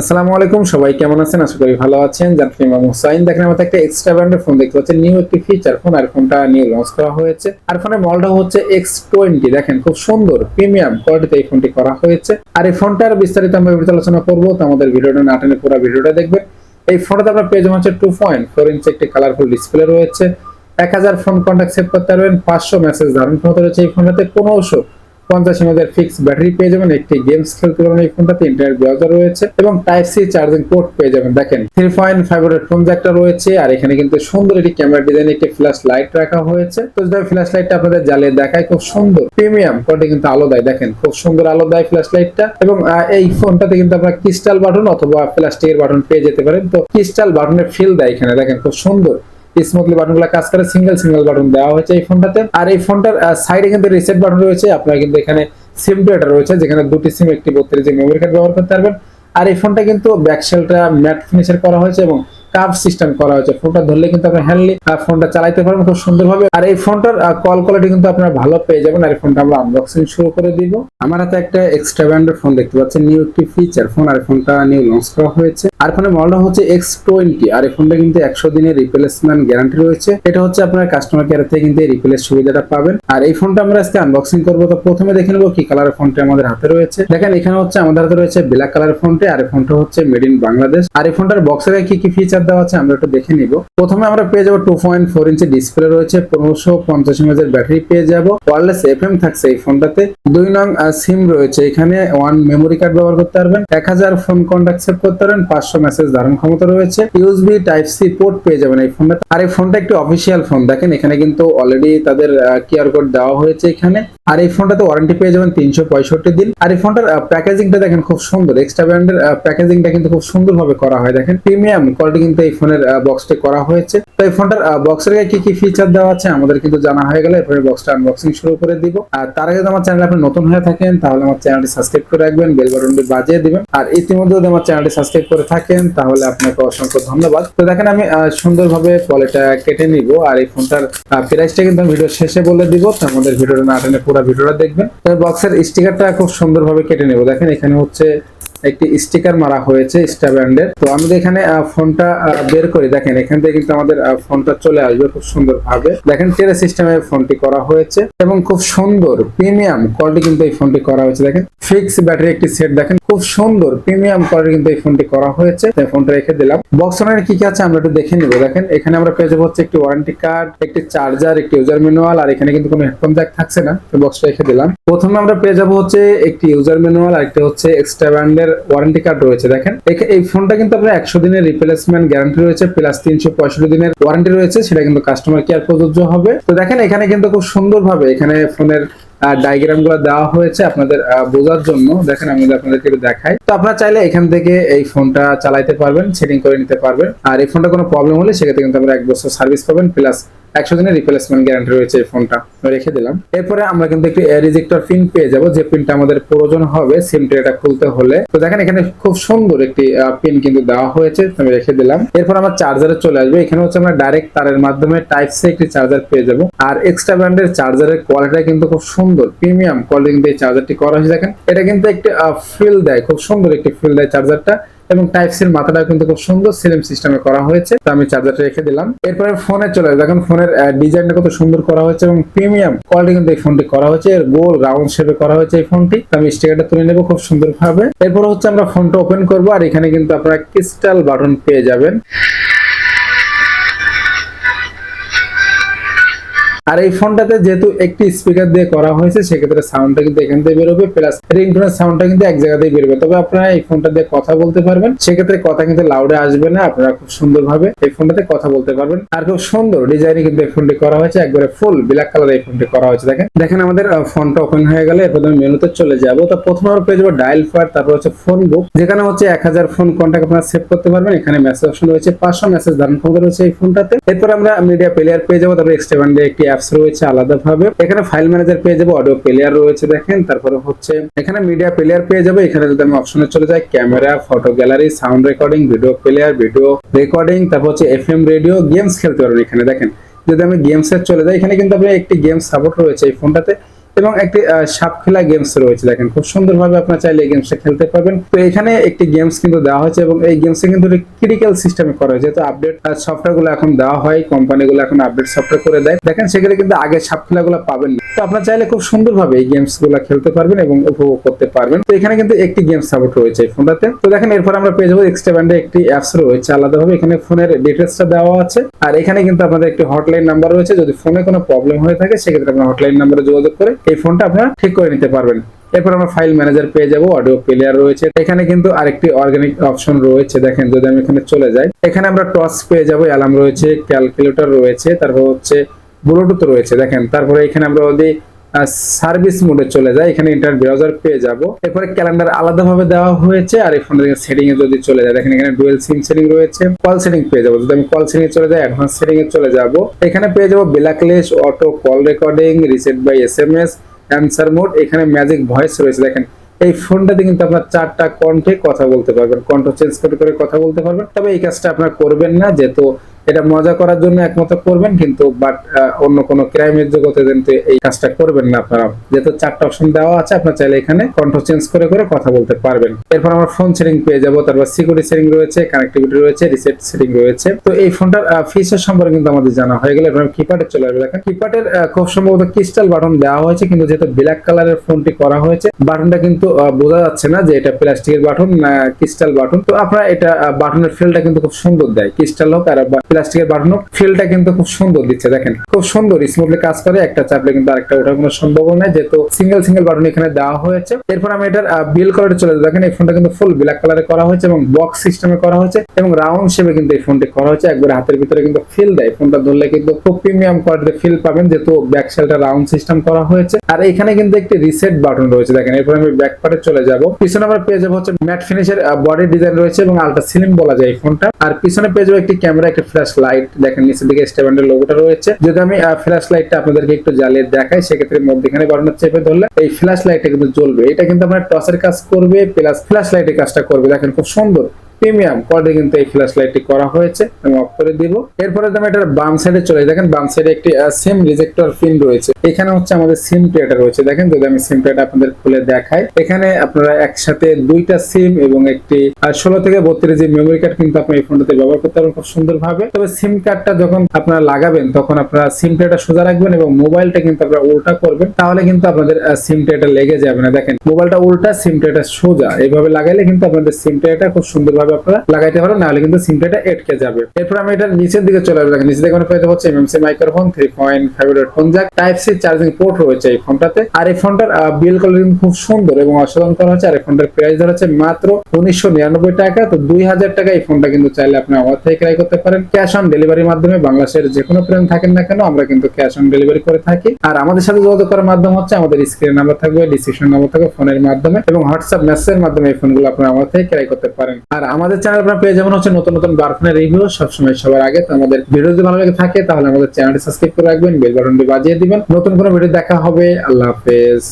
আসসালামু আলাইকুম, সবাই কেমন আছেন? আশা করি ভালো আছেন। জানফি ইমাম হুসাইন, দেখেন আমাদের একটা এক্সট্রা ব্র্যান্ডের ফোন দেখতে পাচ্ছেন। নিউ একটি ফিচার ফোন আর ফোনটা নিউ লঞ্চ করা হয়েছে। আর ফোনের মডেলটা হচ্ছে এক্স টোয়েন্টি দেখেন খুব সুন্দর প্রিমিয়াম কোয়ালিটিতে এই ফোনটি করা হয়েছে। আর এই ফোনটার বিস্তারিত আমরা আলোচনা করব, তো আমাদের ভিডিওটা না টেনে পুরো ভিডিওটা দেখবেন। এই ফোনটাতে আপনার পেয়ে যাবেন হচ্ছে টু পয়েন্ট ফোর ইঞ্চি একটি কালারফুল ডিসপ্লে রয়েছে। এক হাজার ফোন কন্ট্যাক্ট সেভ করতে পারবেন, পাঁচশো মেসেজ ধারণ ক্ষমতা রয়েছে এই ফোনটাতে পনেরোশো পঞ্চাশ এমএজের ফিক্স ব্যাটারি পেয়ে যাবেন, একটি গেমস খেলতে পারবেন এই ফোনটাতে ইন্টারনেট ব্রাউজার রয়েছে এবং টাইপ সি চার্জিং পোর্ট পেয়ে যাবেন। দেখেন থ্রি পয়েন্ট ফাইভ ফোন একটা রয়েছে আর এখানে কিন্তু সুন্দর একটি ক্যামেরা ডিজাইন একটি ফ্ল্যাশ লাইট রাখা হয়েছে। তো যদি ফ্ল্যাশ লাইটটা আপনাদের জ্বালিয়ে দেখায়, খুব সুন্দর। প্রিমিয়াম কোয়ালিটি কিন্তু আলো দেয়, দেখেন, খুব সুন্দর আলো দেয় ফ্ল্যাশ লাইটটা এবং এই ফোনটাতে কিন্তু আপনারা ক্রিস্টাল বাটন অথবা প্লাস্টিকের বাটন পেয়ে যেতে পারেন। তো ক্রিস্টাল বাটনের ফিল দেয় এখানে, দেখেন, খুব সুন্দর। স্মুথলি বাটনগুলো কাজ করে সিঙ্গেল সিঙ্গেল বাটন দেওয়া হয়েছে এই ফোনটাতে। আর এই ফোনটার সাইডে কিন্তু রিসেট বাটন রয়েছে। আপনারা কিন্তু এখানে সিম ডেটা রয়েছে, যেখানে দুটি সিম একটি বত্রিশ জি মেমোরি কার্ড ব্যবহার করতে পারবেন। আর এই ফোনটা কিন্তু ব্যাকশেলটা ম্যাট ফিনিশের করা হয়েছে এবং কাপ সিস্টেম করা হয়েছে। ফোনটা ধরলে কিন্তু আপনি হ্যান্ডলি ফোনটা চালাইতে পারবেন খুব সুন্দরভাবে। আর এই ফোনটার কল কোয়ালিটি কিন্তু আপনারা ভালো পেয়ে যাবেন। আর এই ফোনটা আমরা আনবক্সিং শুরু করে দিব। আমার হাতে একটা এক্সট্রা ব্র্যান্ডের ফোন দেখতে পাচ্ছেন নিউ একটি ফিচার ফোন আর ফোনটা নিউ লঞ্চ করা হয়েছে। আর ফোনের মডেলটা হচ্ছে এক্স টোয়েন্টি আর এই ফোনটা কিন্তু একশো দিনের রিপ্লেসমেন্ট গ্যারান্টি রয়েছে। এটা হচ্ছে আপনার কাস্টমার কেয়ার থেকে কিন্তু রিপ্লেস সুবিধাটা পাবেন। আর এই ফোনটা আমরা আজকে আনবক্সিং করব। তো প্রথমে দেখে নেব কি কালারের ফোনটা আমাদের হাতে রয়েছে। দেখেন, এখানে হচ্ছে আমাদের হাতে রয়েছে ব্ল্যাক কালারের ফোনটি আর এই ফোনটা হচ্ছে মেড ইন বাংলাদেশ আর এই ফোনটার বক্সের কি কি ফিচার দেওয়া আছে আমরা একটু দেখে নিব। প্রথমে আমরা পেয়ে যাব টু পয়েন্ট ফোর ইঞ্চি ডিসপ্লে রয়েছে, পনেরোশো পঞ্চাশ এমএজ এর ব্যাটারি পেয়ে যাব। ওয়ারলেস এফ এম থাকছে এই ফোনটাতে দুই নং সিম রয়েছে। এখানে ওয়ান মেমোরি কার্ড ব্যবহার করতে পারবেন। এক হাজার ফোন কন্ট্যাক্ট সেভ করতে পারবেন, পাঁচশো মেসেজ ধারণ ক্ষমতা রয়েছে। ইউএসবি টাইপ সি পোর্ট পেয়ে যাবেন এই ফোনটা আর এই ফোনটা একটি অফিসিয়াল ফোন দেখেন, এখানে কিন্তু অলরেডি তাদের কিউআর কোড দেওয়া হয়েছে এখানে। আর এই ফোনটাতে ওয়ারেন্টি পেয়ে যাবেন তিনশো পঁয়ষট্টি দিন। আর এই ফোনটার প্যাকেজিংটা দেখেন খুব সুন্দর। এক্সট্রা ব্র্যান্ডের প্যাকেজিংটা কিন্তু খুব সুন্দরভাবে করা হয়। দেখেন প্রিমিয়াম কোয়ালিটি কিন্তু এই ফোনের বক্সটি করা হয়েছে। তো এই ফোনটার বক্সের গায়ে কি কি ফিচার দেওয়া আছে আমাদের কিন্তু জানা হয়ে গেলে। এরপরে বক্সটা আনবক্সিং শুরু করে দিব। আর তার আগে যদি আমার চ্যানেল আপনি নতুন হয়ে থাকেন, তাহলে আমার চ্যানেলটি সাবস্ক্রাইব করে রাখবেন বেল বাটনটি বাজিয়ে দিবেন। আর ইতিমধ্যে যদি আমার চ্যানেলটি সাবস্ক্রাইব করে থাকেন, তাহলে আপনাকে অসংখ্য ধন্যবাদ। তো দেখেন, আমি সুন্দরভাবে পলেটা কেটে নিব। আর এই ফোনটার প্রাইসটা কিন্তু আমি ভিডিও শেষে বলে দিব। তো আমাদের ভিডিওটা না টেনে পুরো ভিডিওটা দেখবেন। বক্সের স্টিকারটা খুব সুন্দরভাবে কেটে নেব। দেখেন এখানে হচ্ছে একটি স্টিকার মারা হয়েছে স্টা ব্র্যান্ডের। তো আমাদের এখানে ফোনটা বের করি, দেখেন, এখান থেকে কিন্তু আমাদের ফোনটা চলে আসবে খুব সুন্দর ভাবে দেখেন, টেরে সিস্টেমে ফোনটি করা হয়েছে এবং খুব সুন্দর, প্রিমিয়াম কোয়ালিটি কিন্তু এই ফোনটি করা হয়েছে। দেখেন, ফিক্স ব্যাটারি একটি সেট, দেখেন, খুব সুন্দর, প্রিমিয়াম কোয়ালিটি কিন্তু এই ফোনটি করা হয়েছে। ফোনটা রেখে দিলাম। বক্স ওনার কি কি আছে আমরা একটু দেখে নিব। দেখেন, এখানে আমরা পেয়ে যাব হচ্ছে একটি ওয়ারেন্টি কার্ড একটি চার্জার একটি ইউজার ম্যানুয়াল আর এখানে কিন্তু কোনো হেডফোন জ্যাক থাকছে না। তো বক্সটা রেখে দিলাম। প্রথমে আমরা পেয়ে যাব হচ্ছে একটি ইউজার ম্যানুয়াল আর একটা হচ্ছে এক্সট্রা ব্র্যান্ডের ওয়ারেন্টি কার্ড রয়েছে, দেখেন। এই ফোনটা কিন্তু আপনার একশো দিনের রিপ্লেসমেন্ট গ্যারান্টি রয়েছে প্লাস তিনশো পঁয়ষট্টি দিনের ওয়ারেন্টি রয়েছে, সেটা কিন্তু কাস্টমার কেয়ার প্রযোজ্য হবে। তো দেখেন, এখানে কিন্তু খুব সুন্দরভাবে এখানে ফোনের ডায়াগ্রামগুলো দেওয়া হয়েছে আপনাদের বোঝার জন্য। দেখেন, আমি আপনাদেরকে দেখাই। তো আপনারা চাইলে এখান থেকে এই ফোনটা চালাইতে পারবেন সেটিং করে নিতে পারবেন। আর এই ফোনটা কোনো প্রবলেম হলে সেক্ষেত্রে কিন্তু আমরা এক বছর সার্ভিস পাবেন প্লাস একশো দিনের রিপ্লেসমেন্ট গ্যারান্টি রয়েছে এই ফোনটা রেখে দিলাম। এরপরে আমরা কিন্তু একটি রিজেক্টর পিন পেয়ে যাব, যে পিনটা আমাদের প্রয়োজন হবে সিম ট্রেটা খুলতে হলে। তো দেখেন, এখানে খুব সুন্দর একটি পিন কিন্তু দেওয়া হয়েছে আমি রেখে দিলাম। এরপর আমার চার্জারে চলে আসবে। এখানে হচ্ছে আমরা ডাইরেক্ট তারের মাধ্যমে টাইপ সি একটি চার্জার পেয়ে যাব। আর এক্সট্রা ব্র্যান্ডের চার্জারের কোয়ালিটি কিন্তু খুব সুন্দর। প্রিমিয়াম কোয়ালিটি কিন্তু এই চার্জারটি করা হয়েছে। দেখেন, এটা কিন্তু একটি ফিল দেয়, খুব সুন্দর একটি ফিল দেয় চার্জারটা এবং টাইপ সির মাথাটাও কিন্তু খুব সুন্দর সিলিম সিস্টেমে করা হয়েছে। তো আমি চার্জারটা রেখে দিলাম। এরপরে ফোনে চলে দেখুন, ফোনের ডিজাইনটা কত সুন্দর করা হয়েছে এবং প্রিমিয়াম কোয়ালিটি কিন্তু এই ফোনটি করা হয়েছে। এর গোল রাউন্ড শেপে করা হয়েছে এই ফোনটি তো আমি স্টিকারটা তুলে নেব খুব সুন্দর ভাবে এরপর হচ্ছে আমরা ফোনটা ওপেন করব। আর এখানে কিন্তু আপনারা ক্রিস্টাল বাটন পেয়ে যাবেন। আর এই ফোনটাতে যেহেতু একটি স্পিকার দিয়ে করা হয়েছে, সেক্ষেত্রে সাউন্ডটা কিন্তু এখান থেকে বেরোবে প্লাস রিংটোনের সাউন্ডটা কিন্তু এক জায়গাতেই বেরোবে। তবে আপনারা এই ফোনটা দিয়ে কথা বলতে পারবেন, সেক্ষেত্রে কথা কিন্তু লাউডে আসবে না, আপনারা খুব সুন্দরভাবে এই ফোনটাতে কথা বলতে পারবেন। আর খুব সুন্দর ডিজাইনে কিন্তু এই ফোনটি করা হয়েছে, একবারে ফুল ব্ল্যাক কালার এই ফোনটি করা হয়েছে। দেখেন দেখেন আমাদের ফোনটা ওপেন হয়ে গেলে এরপর আমি মেনুতে চলে যাব। তো প্রথমে আমরা পেয়ে যাব ডায়াল ফার তারপর হচ্ছে ফোন বুক যেখানে হচ্ছে এক হাজার ফোন কন্ট্যাক্ট আপনারা সেভ করতে পারবেন। এখানে মেসেজ অপশন রয়েছে, পাঁচশো মেসেজ ধারণ ক্ষমতা রয়েছে এই ফোনটাতে। এরপর আমরা মিডিয়া প্লেয়ার পেয়ে যাব, তারপর এক্সট্রা একটি অ্যাপস রয়েছে আলাদাভাবে। এখানে ফাইল ম্যানেজার পেয়ে যাব অডিও প্লেয়ার রয়েছে দেখেন। তারপরে হচ্ছে, এখানে মিডিয়া প্লেয়ার পেয়ে যাব। এখানে যদি আমি অপশনে চলে যাই camera photo gallery sound recording video player video recording তারপর হচ্ছে এফ এম রেডিও গেমস খেলতে পারবেন এখানে, দেখেন। যদি আমি গেমস এ চলে যাই, এখানে কিন্তু আপনি একটি গেম সাপোর্ট রয়েছে এই ফোনটাতে এবং একটি আহ, সাপখেলা গেমস রয়েছে দেখেন। খুব সুন্দরভাবে আপনার চাইলে এই গেমসটা খেলতে পারবেন। তো এখানে একটি গেমস কিন্তু দেওয়া হয়েছে এবং এই গেমসে কিন্তু ক্রিটিক্যাল সিস্টেমে করা হয়েছে। তো আপডেট সফটওয়্যারগুলো এখন দেওয়া হয় কোম্পানিগুলো এখন আপডেট সফটওয়্যার করে দেয়। দেখেন সেখানে কিন্তু আগে সাপখেলা গুলো পাবেন। তো আপনার চাইলে খুব সুন্দরভাবে এই গেমসগুলো খেলতে পারবেন এবং উপভোগ করতে পারবেন। তো এখানে কিন্তু একটি গেম সাপোর্ট রয়েছে এই ফোনটাতে। তো দেখেন এরপর আমরা পেয়ে যাব এক্সট্রা ব্যান্ডে একটি অ্যাপস রয়েছে আলাদাভাবে। এখানে ফোনের ডিটেলসটা দেওয়া আছে। আর এখানে কিন্তু আপনাদের একটি হটলাইন নাম্বার রয়েছে। যদি ফোনে কোনো প্রবলেম হয়ে থাকে সেক্ষেত্রে আপনার হটলাইন নাম্বারে যোগাযোগ করে এই ফোনটা আপনারা ঠিক করে নিতে পারবেন। এরপর আমরা ফাইল ম্যানেজার পেয়ে যাব অডিও প্লেয়ার রয়েছে। এখানে কিন্তু আরেকটি অর্গানিক অপশন রয়েছে, দেখেন যদি আমি এখানে চলে যাই। এখানে আমরা টস পেয়ে যাব অ্যালার্ম রয়েছে ক্যালকুলেটর রয়েছে, তারপর হচ্ছে ব্লুটুথ রয়েছে, দেখেন। তারপরে এখানে আমরা যদি সার্ভিস মোডে চলে যায়। এখানে ইন্টারনেট ব্রাউজার পেয়ে যাব। এরপরে ক্যালেন্ডার আলাদাভাবে দেওয়া হয়েছে আর এই ফোনের সেটিং এ যদি চলে যায়, দেখেন এখানে ডুয়েল সিম সেটিং রয়েছে কল সেটিং পেয়ে যাব। যদি আমি কল সেটিং এ চলে যাই অ্যাডভান্স সেটিং এ চলে যাব। এখানে পেয়ে যাব blacklist auto call recording reset by S M S answer mode এখানে ম্যাজিক ভয়েস রয়েছে, দেখেন। এই ফোনটাতে কিন্তু আপনার চারটা কণ্ঠে কথা বলতে পারবেন। কণ্ঠ চেঞ্জ করে করে কথা বলতে পারবেন। তবে এই কাজটা আপনার করবেন না, যেহেতু এটা মজা করার জন্য একমত করবেন কিন্তু বাট অন্য কোনো ক্রাইমের জগতে কিন্তু এই কাজটা করবেন না আপনারা। যেহেতু চারটা অপশন দেওয়া আছে, আপনার চাইলে এখানে কণ্ঠ চেঞ্জ করে করে কথা বলতে পারবেন। এরপর আমরা ফোন সেটিং পেয়ে যাব, তারপর সিকিউরিটি সেটিং রয়েছে কানেক্টিভিটি রয়েছে রিসেট সেটিং রয়েছে। তো এই ফোনটার ফিচার সম্পর্কে কিন্তু আমাদের জানা হয়ে গেলে। এবার কিপ্যাডে চলে আসবে। দেখেন কিপ্যাডের খুব সম্ভবত ক্রিস্টাল বাটন দেওয়া হয়েছে, কিন্তু যেহেতু ব্ল্যাক কালারের ফোনটি করা হয়েছে বাটনটা কিন্তু বোঝা যাচ্ছে না যে এটা প্লাস্টিকের বাটন না ক্রিস্টাল বাটন তো আপনারা এটা বাটনের ফিলটা কিন্তু খুব সুন্দর দেয়। ক্রিস্টাল হোক আর প্লাস্টিকের হোক ফিলটা কিন্তু খুব সুন্দর দিচ্ছে, দেখেন। খুব সুন্দর স্মুথলি কাজ করে, একটা চাপলে কিন্তু আরেকটা ওঠার কোনো সম্ভাবনা নেই, যেহেতু সিঙ্গেল সিঙ্গেল বাটন এখানে দেওয়া হয়েছে। এরপর আমি এটার বিল কালারে চলে যাই দেখেন, এই ফোনটা কিন্তু ফুল ব্ল্যাক কালারে করা হয়েছে এবং বক্স সিস্টেমে করা হয়েছে এবং রাউন্ড শেপে কিন্তু এই ফোনটি করা হয়েছে। একবার হাতের ভিতরে কিন্তু ফিল দেয়। ফোনটা ধরলে কিন্তু খুব প্রিমিয়াম কোয়ালিটিতে ফিল পাবেন, যেহেতু ব্যাক সেলটা রাউন্ড সিস্টেম করা হয়েছে। আর এখানে কিন্তু একটি রিসেট বাটন রয়েছে, দেখেন। এরপর আমি ব্যাক পার্টে চলে যাব। পিছনে আমরা পেয়ে যাব হচ্ছে ম্যাট ফিনিশের বডি ডিজাইন রয়েছে এবং আলট্রা স্লিম বলা যায় এই ফোনটা আর পিছনে পেয়ে যাব একটি ক্যামেরা একটা ফ্ল্যাশ লাইট দেখেন, নিচের দিকে স্টেভেন্ডের লোগোটা রয়েছে। যদি আমি ফ্ল্যাশ লাইটটা আপনাদেরকে একটু জ্বালিয়ে দেখাই, সেক্ষেত্রে মধ্যখানে বাটন চেপে ধরলে এই ফ্ল্যাশ লাইটটা কিন্তু জ্বলবে। এটা কিন্তু আপনার টসের কাজ করবে প্লাস ফ্ল্যাশ লাইটের কাজটা করবে। দেখেন খুব সুন্দর। প্রিমিয়াম কোয়ালিটি কিন্তু এই ফ্ল্যাশ লাইটটি করা হয়েছে, আমি অফ করে দিব। এরপরে আমি এটার বাম সাইডে চলে। দেখেন, বাম সাইডে একটি সিম রিজেক্টর পিন রয়েছে। এখানে হচ্ছে আমাদের সিম প্লেটা রয়েছে। দেখেন, যদি আমি সিম প্লেট আপনাদের খুলে দেখাই, এখানে আপনারা একসাথে দুইটা সিম এবং একটি ষোলো থেকে বত্রিশ জি মেমোরি কার্ড কিন্তু আপনি এই ফোনটাতে ব্যবহার করতে পারবেন খুব সুন্দর ভাবে তবে সিম কার্ডটা যখন আপনারা লাগাবেন, তখন আপনারা সিম প্লেটটা সোজা রাখবেন এবং মোবাইলটা কিন্তু আপনারা উল্টা করবেন, তাহলে কিন্তু আপনাদের সিম প্লেটটা লেগে যাবে না। দেখেন মোবাইলটা উল্টা সিম প্লেটটা সোজা। এইভাবে লাগাইলে কিন্তু আপনাদের সিম প্লেটটা খুব সুন্দরভাবে আপনারা, লাগাইতে পারেন নাহলে কিন্তু সিম প্লেটটা এটকে যাবে। এরপর আমি এটা নিচের দিকে চলে আসব নিচে পেয়ে যাব হচ্ছে MMC microphone three point five phone jack type C charging port রয়েছে এই ফোনটাতে। আর এই ফোনটার বিল কোয়ালিটি খুব সুন্দর এবং অসাধারণ করা হচ্ছে। আর এই ফোনটার প্রাইস ধরা হচ্ছে মাত্র উনিশশো নিরানব্বই টাকা। তো দুই হাজার টাকা এই ফোনটা কিন্তু চাইলে আপনি আমার থেকে ক্রয় করতে পারেন। ক্যাশ অন ডেলিভারির মাধ্যমে বাংলাদেশের যে কোনো প্লেন থাকেন না কেন, আমরা কিন্তু ক্যাশ অন ডেলিভারি করে থাকি। আর আমাদের সাথে যোগাযোগ করার মাধ্যম হচ্ছে আমাদের স্ক্রিন নাম্বার থাকবে ডিসক্রিপশন নাম্বার থাকবে ফোনের মাধ্যমে এবং হোয়াটসঅ্যাপ মেসেজের মাধ্যমে এই ফোনগুলো আপনারা আমার থেকে ক্রয় করতে পারেন। আর আমাদের চ্যানেল আপনারা পেয়ে যাবেন হচ্ছে নতুন নতুন বারফোনের রিভিউ সবসময় সবার আগে। তো আমাদের ভিডিও যদি ভালো লাগে থাকে, তাহলে আমাদের চ্যানেলটি সাবস্ক্রাইব করে রাখবেন বেল বাটনটি বাজিয়ে দিবেন। নতুন কোনো ভিডিও দেখা হবে, আল্লাহ হাফেজ।